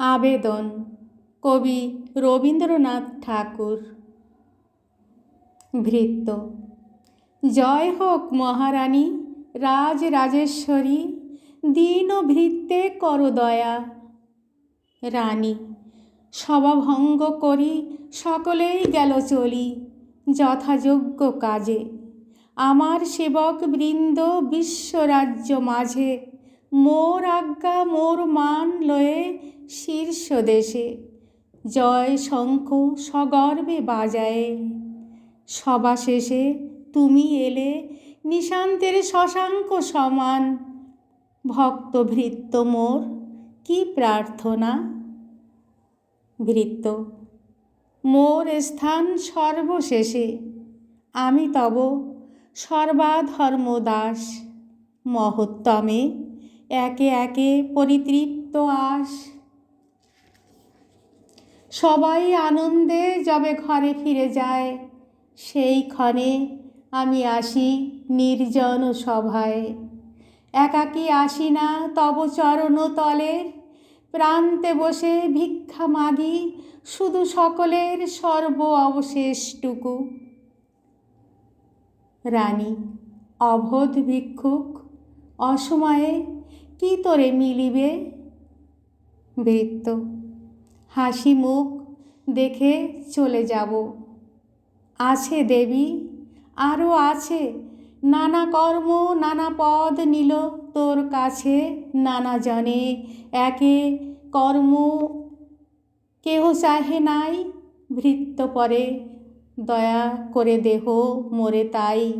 আবেদন। কবি রবীন্দ্রনাথ ঠাকুর। ভৃত্য। জয় হোক মহারানী, রাজ রাজেশ্বরী, দীন ভৃত্যে কর দয়া। রানী, সভাভঙ্গ করি, সকলেই গেল চলি, যথাযোগ্য কাজে। আমার সেবক বৃন্দ বিশ্বরাজ্য মাঝে, মোর আজ্ঞা, মোর মান লয়ে শীর্ষ দেশে জয় শঙ্খ সগর্বে বাজায়ে। সবা শেষে তুমি এলে নিশান্তের শশাঙ্ক সমান। ভক্ত ভৃত্য মোর কি প্রার্থনা? ভৃত্য, মোর স্থান সর্বশেষে। আমি তব সর্বাধর্ম দাস মহত্তমে একে একে পরিতৃপ্ত আস। সবাই আনন্দে যবে ঘরে ফিরে যায় সেই ক্ষণে আমি আসি নির্জন সভায়। একাকী আসি না তব চরণ তলে প্রান্তে বসে ভিক্ষা মাগি শুধু সকলের সর্ব অবশেষটুকু। রানী অবোধ ভিক্ষুক, অসময়ে কি তোরে মিলিবে? বৃত্ত হাসি মুখ দেখে চলে যাব। আছে দেবী আরও আছে। নানা কর্ম, নানা পদ নিল তোর কাছে। নানা জনে একে কর্ম, কেহ চাহে নাই ভৃত্য পরে। দয়া করে দেহ মোরে তাই।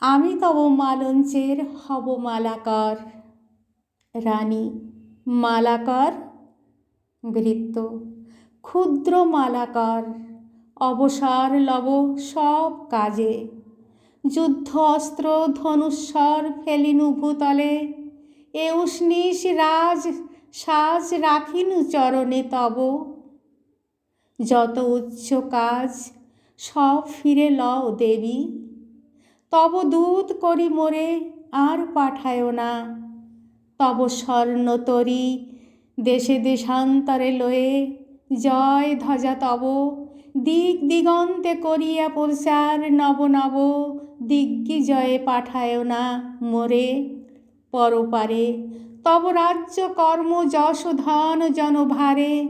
আমি তব মালঞ্চের হব মালাকর। রানী, মালাকর বৃত্ত। ক্ষুদ্র মালাকর অবসর লব সব কাজে। যুদ্ধ অস্ত্র ধনুস্বর ফেলিনু ভূতলে। এ উষ্ণিস রাজ সাজ রাখিনু চরণে তব। যত উচ্চ কাজ সব ফিরে লও দেবী। তব দূত করি মোরে, আর পাঠায় না। তব স্বর্ণতরী দেশে দেশান্তরে লয়ে জয় ধ্বজা তব। দিক দিগন্তে করিয়া প্রচার নব নব। দিগ্বিজয়ে পাঠায় না মোরে পরপারে। তব রাজ্য কর্ম যশ ধন জনভারে।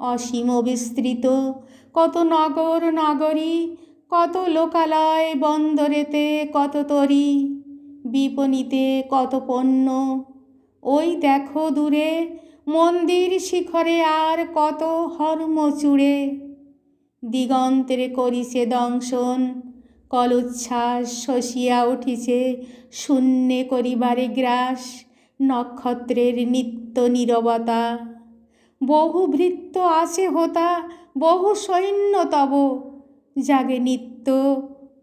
অসীম বিস্তৃত, কত নগর নগরী, কত লোকালয় বন্দরেতে কত তরি। বিপণীতে কত পণ্য, ওই দেখো দূরে মন্দির শিখরে আর কত হর্ম চূড়ে। দিগন্তের করিছে দংশন, কলোচ্ছ্বাস শশিয়া উঠিছে, শূন্যে করিবারে গ্রাস, নক্ষত্রের নিত্য নীরবতা। বহু ভৃত্য আছে হোতা, বহু সৈন্য তব, জাগে নিত্য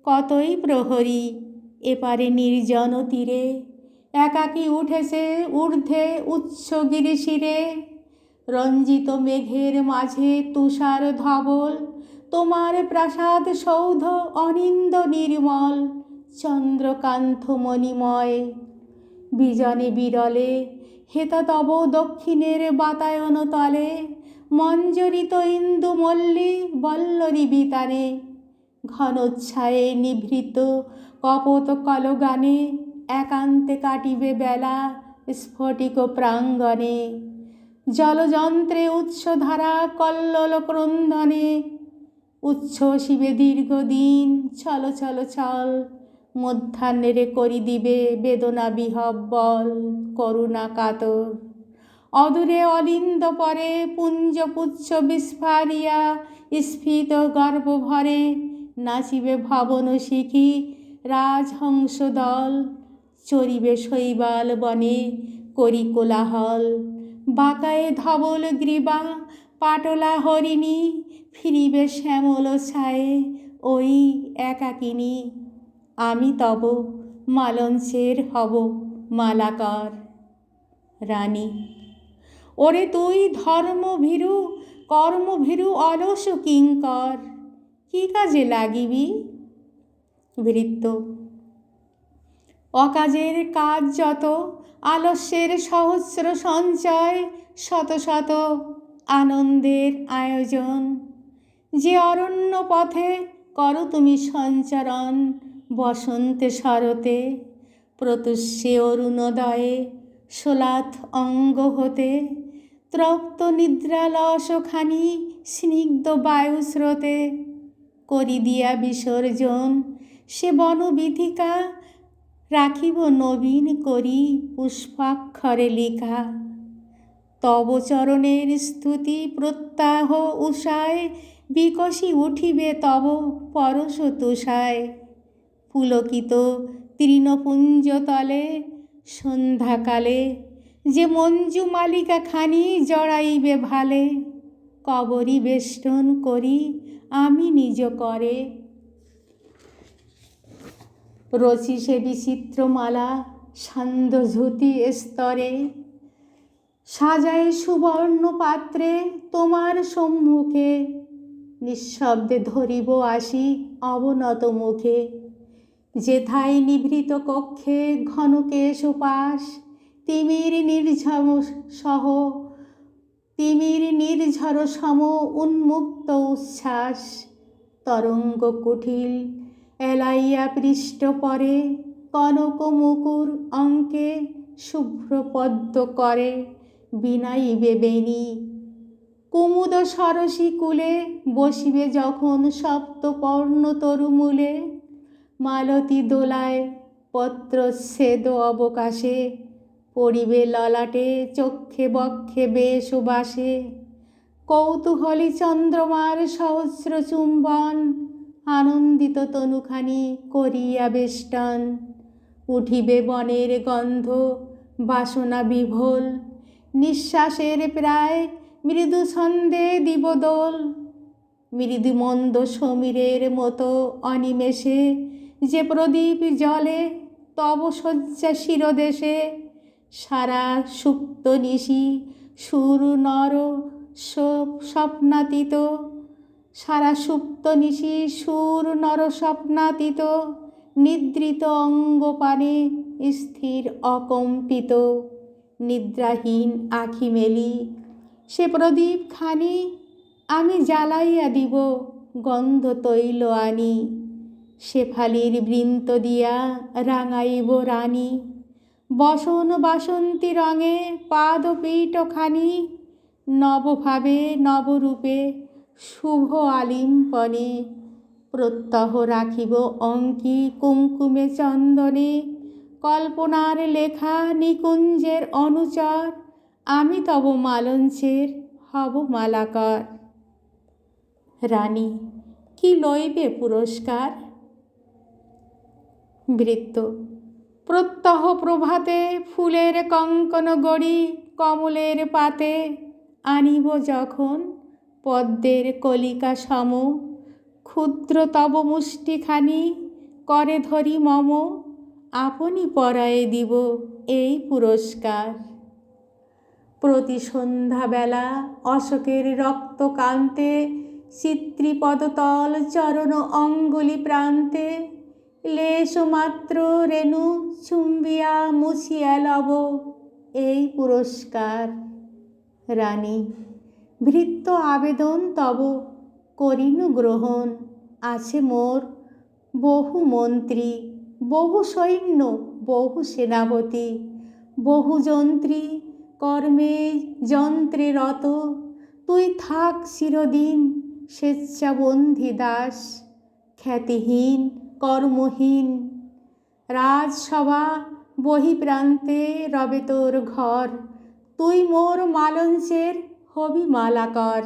কতই প্রহরী, এপারে নির্জন তীরে। একাকী উঠেছে ঊর্ধ্বে উচ্চ গিরিশিরে। রঞ্জিত মেঘের মাঝে তুষার ধবল, তোমার প্রাসাদ সৌধ অনিন্দ নির্মল চন্দ্রকান্ত মণিময় বিজনে বিরলে, হেতা তব দক্ষিণের বাতায়ন তলে, মঞ্জরিত ইন্দু মল্লী বল্লরী বিতানে। ঘনোচ্ছায়ে নিভৃত কপত কলগানে একান্তে কাটিবে বেলা স্ফটিক প্রাঙ্গণে। জলযন্ত্রে উৎসধারা কল্লোল ক্রন্দনে উচ্ছ্বসিবে দীর্ঘদিন ছল ছল ছল। মধ্যাহ্নের করি দিবে বেদনা বিহব্বল করুণা কাতর। অদূরে অলিন্দ পরে পুঞ্জ পুচ্ছ বিস্ফারিয়া, স্ফীত গর্ব ভরে নাচিবে ভবন শিখি রাজহংস দল। চরিবে শৈবাল বনে করি কোলাহল। বাঁকায়ে ধবল গ্রীবা, পাটলা হরিণী, ফিরিবে শ্যামল ছায়ে ওই একাকিনী। আমি তব মালঞ্চের হব মালাকর রানী। ওরে তুই ধর্মভীরু, কর্মভীরু, অলস কিঙ্কর, কী কাজে লাগিবি? বৃত্ত অকাজের কাজ যত, আলস্যের সহস্র সঞ্চয়, শত শত আনন্দের আয়োজন। যে অরণ্য পথে করো তুমি সঞ্চরণ, বসন্তে শরতে প্রতুষ্যে অরুণোদয়ে সোলাথ অঙ্গ হতে, তৃপ্ত নিদ্রালসখানি স্নিগ্ধ বায়ুস্রোতে করি দিয়া বিসর্জন সে বনবিথিকা রাখিব নবীন করি পুষ্পাক্ষরে লিখা। তব চরণের স্তুতি প্রত্যাহ উষায়, বিকশি উঠিবে তব পরশ তুষায়। পুলকিত তৃণপুঞ্জতলে সন্ধ্যাকালে যে মঞ্জু মালিকা খানি জড়াইবে ভালে, কবরী বেষ্টন করি আমি নিজ করে। রচি সে বিচিত্রমালা সান্ধ্যঝুতি স্তরে। সাজায় সুবর্ণ পাত্রে তোমার সম্মুখে, নিঃশব্দে ধরিব আসি অবনত মুখে। যেথায় নিভৃত কক্ষে ঘনকেশ উপাস, তিমির নির্ঝম সহ, তিমির নির্ঝর সম উন্মুক্ত উচ্ছ্বাস, তরঙ্গ কুঠিল এলাইয়া পৃষ্ঠ পরে, কনক মুকুর অঙ্কে শুভ্র পদ্ম করে বিনাইবে বেণী কুমুদ সরসী কুলে বসিবে যখন সপ্তপর্ণ তরুমূলে, মালতী দোলায় পত্র ছেদ অবকাশে, পড়িবে ললাটে চক্ষে বক্ষে বেশ বাসে। কৌতূহলী চন্দ্রমার সহস্র চুম্বন আনন্দিত তনুখানি করিয়া বেষ্টন। উঠিবে বনের গন্ধ, বাসনা বিভোল। নিঃশ্বাসের প্রায় মৃদু ছন্দে দিবদোল। মৃদু মন্দ সমীরের মতো অনিমেষে যে প্রদীপ জলে তব শয্যা শিরদেশে। সারা সুপ্ত নিশি সুর নর স্বপ্নাতীত। সারা সুপ্ত নিশি সুর নর স্বপ্নাতীত নিদ্রিত অঙ্গপানে স্থির অকম্পিত, নিদ্রাহীন আখি মেলি। সে প্রদীপ খানি, আমি জ্বালাইয়া দিব গন্ধ তৈল আনি শেফালির বৃন্ত দিয়া রাঙাইব রানী। বসন বাসন্তী রঙে পাদপীঠখানি, নবভাবে নবরূপে শুভ আলিম্পনে প্রত্যহ রাখিব অঙ্কি কুমকুমে চন্দনে। কল্পনার লেখা নিকুঞ্জের অনুচর, আমি তব মালঞ্চের হব মালাকর। রানী, কি লইবে পুরস্কার? বৃত্ত, প্রত্যহ প্রভাতে ফুলের কঙ্কন গড়ি কমলের পাতে আনিব যখন পদ্মের কলিকা সম। ক্ষুদ্র তব মুষ্টিখানি করে ধরি মম। আপনি পরায়ে দিব এই পুরস্কার। প্রতি সন্ধ্যাবেলা অশোকের রক্তকান্তে চিত্রিপদতল চরণ অঙ্গুলি প্রান্তে লেশমাত্র রেণু চুম্বিয়া মুছিয়া লব এই পুরস্কার। রানী ভৃত্য আবেদন তব করিনু গ্রহণ। আছে মোর বহু মন্ত্রী, বহু সৈন্য, বহু সেনাপতি, বহু যন্ত্রী, কর্মে যন্ত্রে রত। তুই থাক চিরদিন স্বেচ্ছাবন্ধী দাস, খ্যাতিহীন, কর্মহীন। রাজসভা বহিপ্রান্তে রবে তোর ঘর। তুই মোর মালঞ্চের হবি মালাকর।